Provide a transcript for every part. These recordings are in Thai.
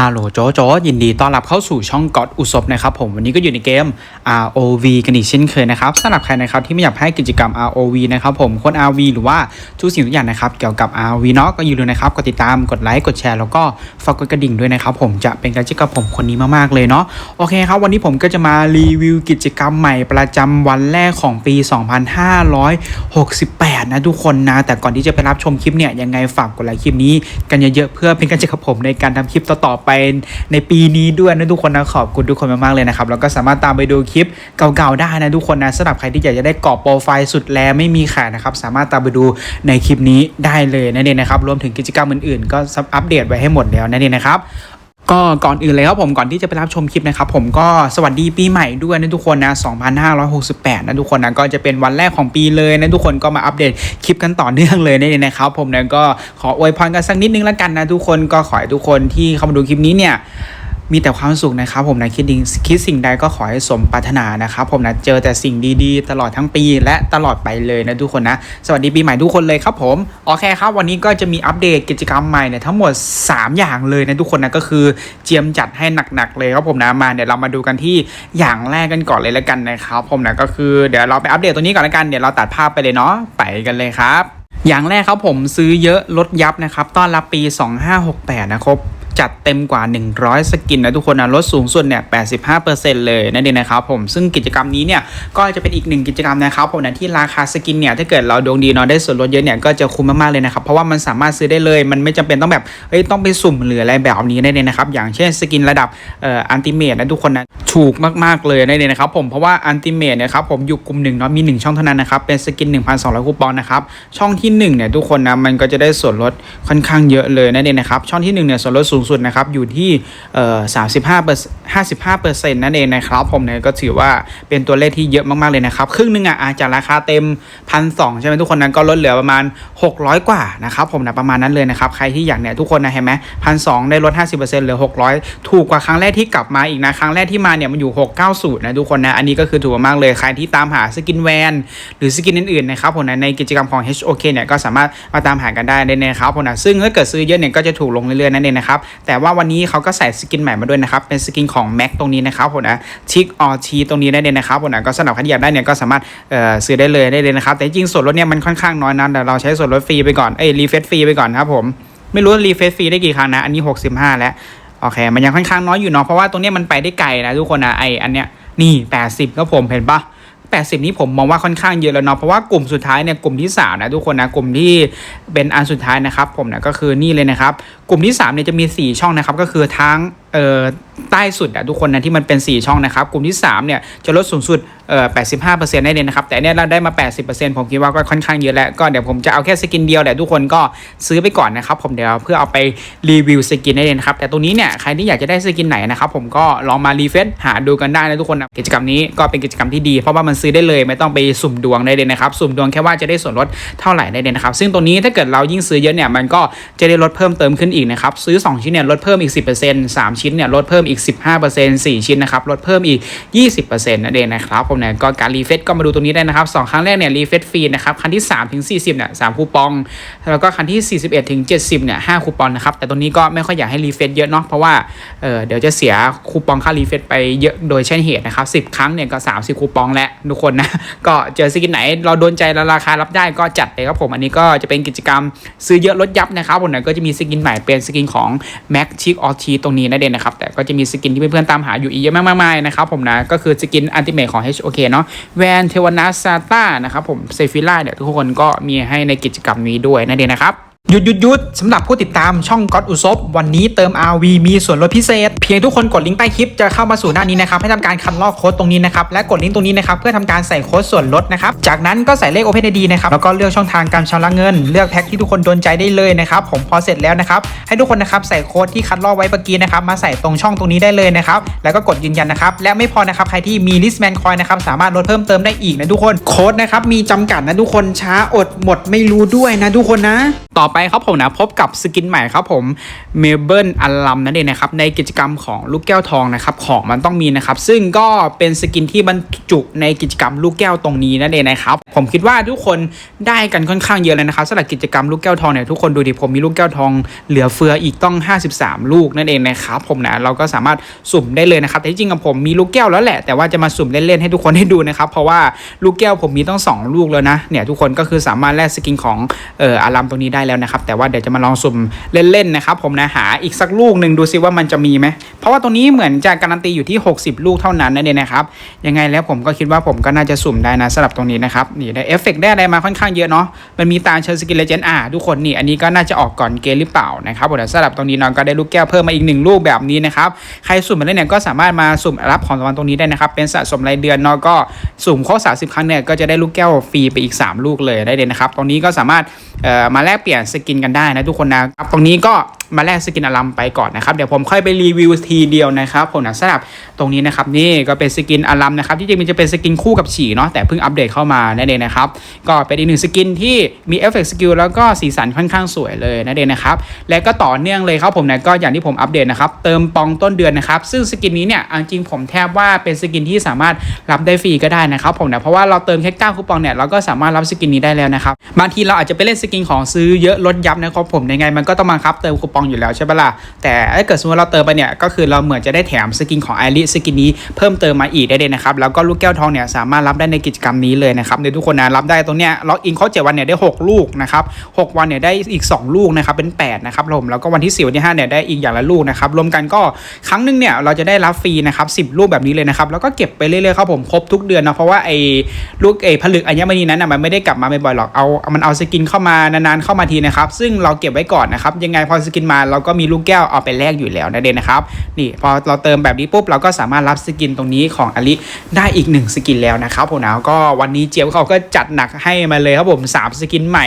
ฮัลโหลโจโจยินดีต้อนรับเข้าสู่ช่องก็อดอุศบนะครับผมวันนี้ก็อยู่ในเกม ROV กันอีกเช่นเคยนะครับสำหรับใครนะครับที่ไม่อยากให้กิจกรรม ROV นะครับผมคน ROV หรือว่าทุกสิ่งทุกอย่างนะครับเกี่ยวกับ ROV เนาะก็อย่าลืมนะครับกดติดตามกดไลค์กดแชร์แล้วก็ฝากกดกระดิ่งด้วยนะครับผมจะเป็นการเจอกับผมคนนี้มากๆเลยเนาะโอเคครับวันนี้ผมก็จะมารีวิวกิจกรรมใหม่ประจำวันแรกของปี 2568 นะทุกคนนะแต่ก่อนที่จะไปรับชมคลิปเนี่ยยังไงฝากกดไลค์คลิปนี้กันเยอะๆเพื่อเป็นการเจอกับผมในการทำคลิปต่อๆไปในปีนี้ด้วยนะทุกคนนะขอบคุณทุกคนมากๆเลยนะครับแล้วก็สามารถตามไปดูคลิปเก่าๆได้นะทุกคนนะสำหรับใครที่อยากจะได้กรอบโปรไฟล์สุดแลไม่มีขายนะครับสามารถตามไปดูในคลิปนี้ได้เลยนั่นเองนะครับรวมถึงกิจกรรมอื่นๆ ก็อัปเดตไว้ให้หมดแล้วนั่นเองนะครับ ก็ก่อนอื่นเลยครับผมก่อนที่จะไปรับชมคลิปนะครับผมก็สวัสดีปีใหม่ด้วยนะทุกคนนะ 2568 นะทุกคนนะก็จะเป็นวันแรกของปีเลยนะทุกคนก็มาอัปเดตคลิปกันต่อเนื่องเลยนี่นะครับผมนะก็ขออวยพรกันสักนิดนึงแล้วกันนะทุกคนก็ขอให้ทุกคนที่เข้ามาดูคลิปนี้เนี่ย มีแต่ความสุขนะครับผมนะคิดดิงคิดสิ่งใดก็ขอให้สมปรารถนานะครับผมนะเจอแต่สิ่งดีๆ ตลอดทั้งปีและตลอดไปเลยนะทุกคนนะ สวัสดีปีใหม่ทุกคนเลยครับผมโอเคครับ วันนี้ก็จะมีอัปเดตกิจกรรมใหม่เนี่ยทั้งหมด 3 อย่างเลยนะทุกคนนะก็คือเจียมจัดให้หนักๆเลยครับผมนะมาเดี๋ยวเรามาดูกันที่อย่างแรกกันก่อนเลยแล้วกันนะครับผมนะก็คือเดี๋ยวเราไปอัปเดตตัวนี้ก่อนแล้วกันเดี๋ยวเราตัดภาพไปเลยเนาะไปกันเลยครับอย่างแรกครับผมซื้อเยอะลดยับนะครับ ต้อนรับปี 2568 นะครับ จัดเต็มกว่า 100 สกินนะทุกคนนะลดสูงสุดเนี่ย 85%เลยนั่นเองนะครับผมซึ่งกิจกรรมนี้เนี่ยก็จะเป็นอีกหนึ่งกิจกรรมนะครับผมนะที่ราคาสกินเนี่ยถ้าเกิดเราดวงดีเนาะได้ส่วนลดเยอะเนี่ยก็จะคุ้มมากๆเลยนะครับเพราะว่ามันสามารถซื้อได้เลยมันไม่จำเป็นต้องแบบเอ้ยต้องไปสุ่มหรืออะไรแบบนี้นั่นเองนะครับอย่างเช่นสกินระดับเอ่ออันติเมทนะทุกคนนะถูกมากๆเลยนั่นเองนะครับผมเพราะว่าอันติเมทนี่ยครับผมอยู่กลุ่มหนึ่งเนาะมี 1 ช่องเท่านั้นนะครับเป็นสกิน 1,200คูปองนะครับช่องที่1เนี่ยทุกคนนะมันก็จะได้ส่วนลดค่อนข้างเยอะเลยนั่นเองนะครับช่องที่1เนี่ยส่วนลดสูงสุดนะครับอยู่ที่เอ่อ35เปอร์55เปอร์เซ็นต์นั่นเองนะครับผมเนี่ยก็ถือว่าเป็นตัวเลขที่เยอะมากๆเลยนะครับครึ่งหนึงอะอาจจะราคาเต็มพันสองใช่ไหมทุกคนนั้นก็ลดเหลือประมาณ 600 กว่านะครับผมนะประมาณนั้นเลยนะครับใครที่อยากเนี่ยทุกคนนะเห็นไหมพันสองได้ลด 50%เหลือ 600 ถูกกว่าครั้งแรกที่กลับมาอีกนะครั้งแรกที่มาเนี่ยมันอยู่ 690นะทุกคนนะอันนี้ก็คือถูกมากเลยใครที่ตามหาสกินแวนหรือสกินอื่นๆนะครับผมนะในกิจกรรมของ HOK เนี่ยก็สามารถมาตามหากันได้เลยนะครับผมนะซึ่งถ้าเกิดซื้อเยอะเนี่ยก็จะถูกลงเรื่อยๆนั่นเองนะครับแต่ว่าวันนี้เขาก็ใส่สกินใหม่มาด้วยนะครับ เป็นสกินของ Mac ตรงนี้นะครับผมนะชิคออทีตรงนี้ได้เลยนะครับผมนะก็สำหรับใครอยากได้เนี่ยก็สามารถเอ่อซื้อได้เลยได้เลยนะครับ แต่จริงส่วนลดเนี่ยมันค่อนข้างน้อยนะแต่เราใช้ส่วนลดฟรีไปก่อนเอ้ยรีเฟซฟรีไปก่อนครับผมไม่รู้รีเฟซฟรีได้กี่ครั้งนะอันนี้ 65 แล้วโอเค มันยังค่อนข้างน้อยอยู่เนาะเพราะว่าตรงนี้มันไปได้ไกลนะทุกคนนะไออันเนี้ยนี่ 80ก็ผมเห็นปะ 80 นี้ผมมองว่าค่อนข้างเยอะแล้วเนาะเพราะว่ากลุ่มสุดท้ายเนี่ยกลุ่มที่3นะทุกคนนะกลุ่มที่เป็นอันสุดท้ายนะครับ ผมนะก็คือนี่เลยนะครับ กลุ่มที่3เนี่ยจะมี 4 ช่องนะครับ ก็คือทั้งเอ่อใต้สุดอะทุกคนนะที่มันเป็น 4 ช่องนะครับ กลุ่มที่3เนี่ยจะลดสูงสุด เอ่อ85%ได้เลยนะครับ แต่เนี่ยเราได้มา80%ผมคิดว่าก็ค่อนข้างเยอะแล้ว ก็เดี๋ยวผมจะเอาแค่สกินเดียวแต่ทุกคนก็ซื้อไปก่อนนะครับ ผมเดี๋ยวเพื่อเอาไปรีวิวสกินได้เลยนะครับ แต่ตรงนี้เนี่ยใครที่อยากจะได้สกินไหนนะครับผมก็ลองมารีเฟซหาดูกันได้นะทุกคนนะกิจกรรมนี้ก็เป็นกิจกรรมที่ดี เพราะว่ามันซื้อได้เลยไม่ต้องไปสุ่มดวงได้เลยนะครับสุ่มดวงแค่ว่าจะได้ส่วนลดเท่าไหร่ได้เลยนะครับซึ่งตรงนี้ถ้าเกิดเรายิ่งซื้อเยอะเนี่ยมันก็จะได้ลดเพิ่มเติมขึ้นอีกนะครับซื้อ 2 ชิ้นเนี่ยลดเพิ่มอีก 10% 3 ชิ้นเนี่ยลดเพิ่มอีก 15% 4 ชิ้นนะครับลดเพิ่มอีก 20%นั่นเองนะครับผมเนี่ยก็การรีเฟซก็มาดูตรงนี้ได้นะครับสองครั้งแรกเนี่ยรีเฟซฟรีนะครับครั้งที่3ถึง40เนี่ย3คูปอง แล้วก็ครั้งที่ 41ถึง70เนี่ย5คูปองนะครับแต่ตรงนี้ก็ไม่ค่อยอยากให้รีเฟซเยอะเนาะเพราะว่าเออเดี๋ยวจะเสียคูปองค่ารีเฟซไปเยอะโดยใช่เหตุนะครับ10 ครั้งเนี่ยก็ 30 คูปองแล้วทุกคนนะก็เจอสกินไหนเราโดนใจและราคารับได้ก็จัดเลยครับผมอันนี้ก็จะเป็นกิจกรรมซื้อเยอะลดยับนะครับผมเนี่ยก็จะมีสกินใหม่เป็นสกินของ Mac Chic o r t ตรงนี้นั่นเองนะครับแต่ก็จะมีสกินที่เพื่อนๆตามหาอยู่อีกเยอะมากมายนะครับผมนะก็คือสกินอันติเมทของโอเคเนาะแวนเทวนาซาต้านะครับผมเซฟิล่าเนี่ยทุกคนก็มีให้ในกิจกรรมนี้ด้วยนั่นเองนะครับ หยุดหยุดหยุดสำหรับผู้ติดตามช่องก็อดอุซบวันนี้เติม RV มีส่วนลดพิเศษ เพียงทุกคนกดลิงก์ใต้คลิปจะเข้ามาสู่หน้านี้นะครับให้ทำการคัดลอกโค้ดตรงนี้นะครับและกดลิงก์ตรงนี้นะครับเพื่อทำการใส่โค้ดส่วนลดนะครับจากนั้นก็ใส่เลข OpenID นะครับแล้วก็เลือกช่องทางการชำระเงิน เลือกแพ็คที่ทุกคนโดนใจได้เลยนะครับผมพอเสร็จแล้วนะครับให้ทุกคนนะครับใส่โค้ดที่คัดลอกไว้เมื่อกี้นะครับมาใส่ตรงช่องตรงนี้ได้เลยนะครับแล้วก็กดยืนยันนะครับและไม่พอนะครับใครที่มี listman coin นะครับสามารถลดเพิ่มเติมได้อีกนะทุกคนโค้ดนะครับมีจำกัดนะทุกคนช้าอดหมดไม่รู้ด้วยนะทุกคนนะต่อไปครับผมนะพบกับสกินใหม่ครับผมเมลเบิร์นอัลลัมนั่นเองนะครับในกิจกรรมของลูกแก้วทองนะครับของมันต้องมีนะครับซึ่งก็เป็นสกินที่บรรจุในกิจกรรมลูกแก้วตรงนี้นั่นเองนะครับผมคิดว่าทุกคนได้กันค่อนข้างเยอะเลยนะครับสำหรับกิจกรรมลูกแก้วทองเนี่ยทุกคนดูดิผมมีลูกแก้วทองเหลือเฟืออีกต้อง 53 ลูกนั่นเองนะครับผมนะเราก็สามารถสุ่มได้เลยนะครับแต่ที่จริงกับผมมีลูกแก้วแล้วแหละ แต่ว่าจะมาสุ่มเล่นๆให้ทุกคนได้ดูนะครับเพราะว่าลูกแก้วผมมีต้องสองลูกแล้วนะเนี่ยทุกคนก็คือสามารถแลกสกินของเอ่ออารัมตรงนี้ได้แล้วนะครับแต่ว่าเดี๋ยวจะมาลองสุ่มเล่นๆนะครับผมนะหาอีกสักลูกหนึ่งดูซิว่ามันจะมีไหมเพราะว่าตรงนี้เหมือนจะการันตีอยู่ที่ 60 ลูกเท่านั้นนั่นเองนะครับยังไงแล้วผมก็คิดว่าผมก็น่าจะสุ่มได้นะสำหรับตรงนี้นะครับนี่ได้เอฟเฟกต์ได้อะไรมาค่อนข้างเยอะเนาะมันมีตาเชิญสกินเลเจนด์อ่าทุกคนนี่อันนี้ก็น่าจะออกก่อนเกมหรือเปล่านะครับผมสำหรับตรงนี้น้องก็ได้ลูกแก้วเพิ่มมาอีกหนึ่งลูกแบบนี้นะครับใครสุ่มมาเล่นเนี่ยก็สามารถมาสุ่มรับของรางวัลตรงนี้ได้นะครับเป็นสะสมรายเดือนเนาะก็สุ่มครบ30 ครั้งเนี่ยก็จะได้ลูกแก้วฟรีไปอีก 3 ลูกเลยได้เลยนะครับตรงนี้ก็สามารถมาแลกเปลี่ยนสกินกันได้นะทุกคนนะครับตรงนี้ก็ มาแลกสกินอลัมไปก่อนนะครับ เดี๋ยวผมค่อยไปรีวิวทีเดียวนะครับผมนะสำหรับตรงนี้นะครับนี่ก็เป็นสกินอลัมนะครับที่จริงมันจะเป็นสกินคู่กับฉี่เนาะแต่เพิ่งอัปเดตเข้ามานั่นเองนะครับก็เป็นอีกหนึ่งสกินที่มีเอฟเฟกต์สกิลแล้วก็สีสันค่อนข้างสวยเลยนั่นเองนะครับและก็ต่อเนื่องเลยครับผมนะก็อย่างที่ผมอัปเดตนะครับเติมปองต้นเดือนนะครับซึ่งสกินนี้เนี่ยจริงผมแทบว่าเป็นสกินที่สามารถรับได้ฟรีก็ได้นะครับผมนะเพราะว่าเราเติมแค่9คูปองเนี่ยเราก็สามารถรับสกินนี้ได้แล้วนะครับบางทีเราอาจจะไปเล่นสกินของซื้อเยอะลดยับนะครับผมยังไงมันก็ต้องบังคับเติมคูปองอยู่แล้วใช่ปะล่ะแต่ถ้าเกิดสมมติเราเติมไปเนี่ยก็คือเราเหมือนจะได้แถมสกินของไอริสกินนี้เพิ่มเติมมาอีกได้เลยนะครับแล้วก็ลูกแก้วทองเนี่ยสามารถรับได้ในกิจกรรมนี้เลยนะครับในทุกคนนะรับได้ตรงเนี้ยล็อกอินเขา7วันเนี่ยได้ 6 ลูกนะครับ6วันเนี่ยได้อีก 2 ลูกนะครับเป็น8นะครับผมแล้วก็วันที่4วันที่5เนี่ยได้อีกอย่างละลูกนะครับรวมกันก็ครั้งหนึงเนี่ยเราจะได้รับฟรีนะครับ10 ลูกแบบนี้เลยนะครับแล้วก็เก็บไปเรื่อยๆครับผมครบทุกเดือนนะเพราะว่าไอ้ลูกไอ้ผลึกอัญมณีนั้นนะมันไม่ได้กลับมาบ่อยๆหรอกเอามันเอาสกินเข้ามานานๆเข้ามาทีนะครับซึ่งเราเก็บไว้ก่อนนะครับยังไงพอสกินมาเราก็มีลูกแก้วเอาไปแลกอยู่แล้วนะเดนนะครับนี่พอเราเติมแบบนี้ปุ๊บเราก็สามารถรับสกินตรงนี้ของอลิได้อีกหนึ่งสกินแล้วนะครับผมนะก็วันนี้เจี๊ยบเขาก็จัดหนักให้มาเลยครับผมสามสกินใหม่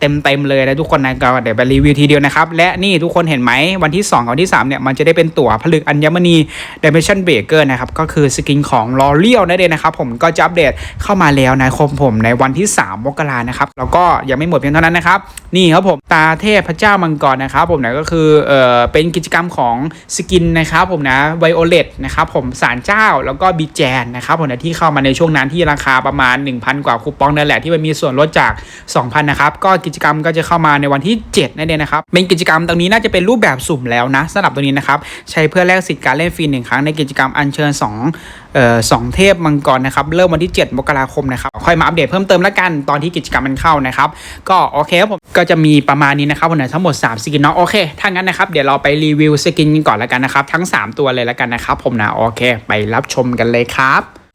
เต็มๆเลยนะทุกคนนะก็เดี๋ยวไปรีวิวทีเดียวนะครับและนี่ทุกคนเห็นไหมวันที่2กับวันที่3เนี่ยมันจะได้เป็นตั๋วผลึกอัญมณี Dimension Breaker นะครับก็คือสกินของลอเรียลนั่นเองนะครับผมก็จะอัปเดตเข้ามาแล้วนะครับผมในวันที่ 3 มกรานะครับแล้วก็ยังไม่หมดเพียงเท่านั้นนะครับนี่ครับผมตาเทพพระเจ้ามังกรนะครับผมนะก็คือเออเป็นกิจกรรมของสกินนะครับผมนะไวโอเลตนะครับผมสารเจ้าแล้วก็บีแจนนะครับผมนะที่เข้ามาในช่วงนั้นที่ราคาประมาณ 1,000 กว่าคูปองนั่นแหละที่มันมีส่วนลดจาก 2,000นะครับก็กิจกรรมก็จะเข้ามาในวันที่ 7 นั่นเองนะครับเป็นกิจกรรมตรงนี้น่าจะเป็นรูปแบบสุ่มแล้วนะสำหรับตัวนี้นะครับใช้เพื่อแลกสิทธิ์การเล่นฟรีหนึ่งครั้งในกิจกรรมอัญเชิญ2เอ่อ สองเทพมังกรนะครับเริ่มวันที่ 7 มกราคมนะครับค่อยมาอัปเดตเพิ่มเติมแล้วกันตอนที่กิจกรรมมันเข้านะครับก็โอเคครับผมก็จะมีประมาณนี้นะครับวันนี้ทั้งหมด 3 สกินเนาะโอเคถ้างั้นนะครับเดี๋ยวเราไปรีวิวสกินกันก่อนแล้วกันนะครับทั้ง 3 ตัวเลยแล้วกันนะครับผมนะโอเค ไปรับชมกันเลยครับ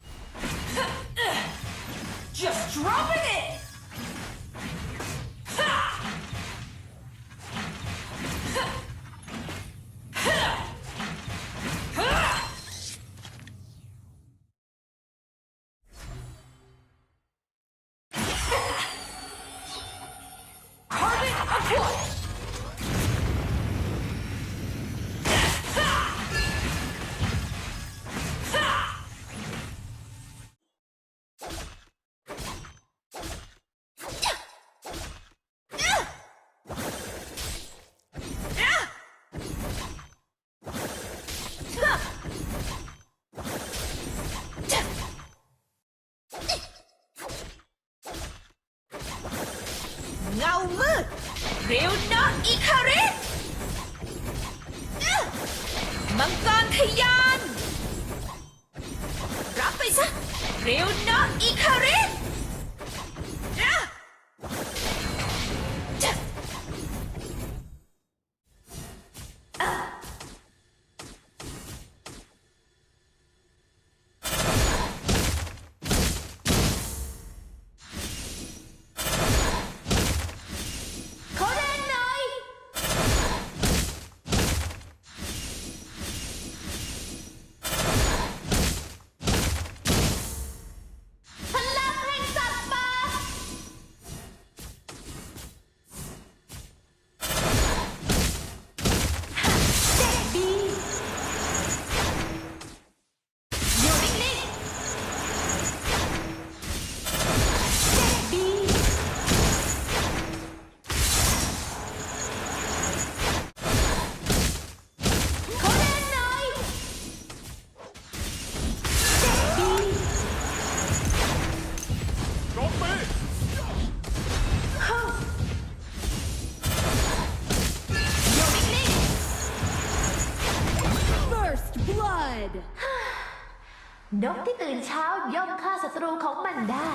นกที่ตื่นเช้าย่อมฆ่าศัตรูของมันได้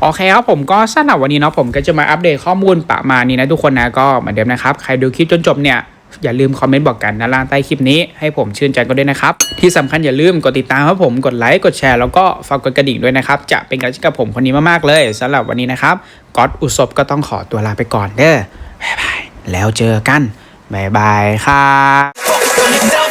โอเคครับผมก็สำหรับวันนี้เนาะผมก็จะมาอัปเดตข้อมูลประมาณนี้นะทุกคนนะก็เหมือนเดิมนะครับใครดูคลิปจนจบเนี่ยอย่าลืมคอมเมนต์บอกกันด้านล่างใต้คลิปนี้ให้ผมชื่นใจกันด้วยนะครับ ที่สำคัญอย่าลืมกดติดตามครับผมกดไลค์กดแชร์แล้วก็ฝากกดกระดิ่งด้วยนะครับ จะเป็นกำลังใจกับผมคนนี้มากๆเลยสำหรับวันนี้นะครับก๊อตอุศบก็ต้องขอตัวลาไปก่อนเด้อบ๊ายบายแล้วเจอกันบ๊ายบายครับ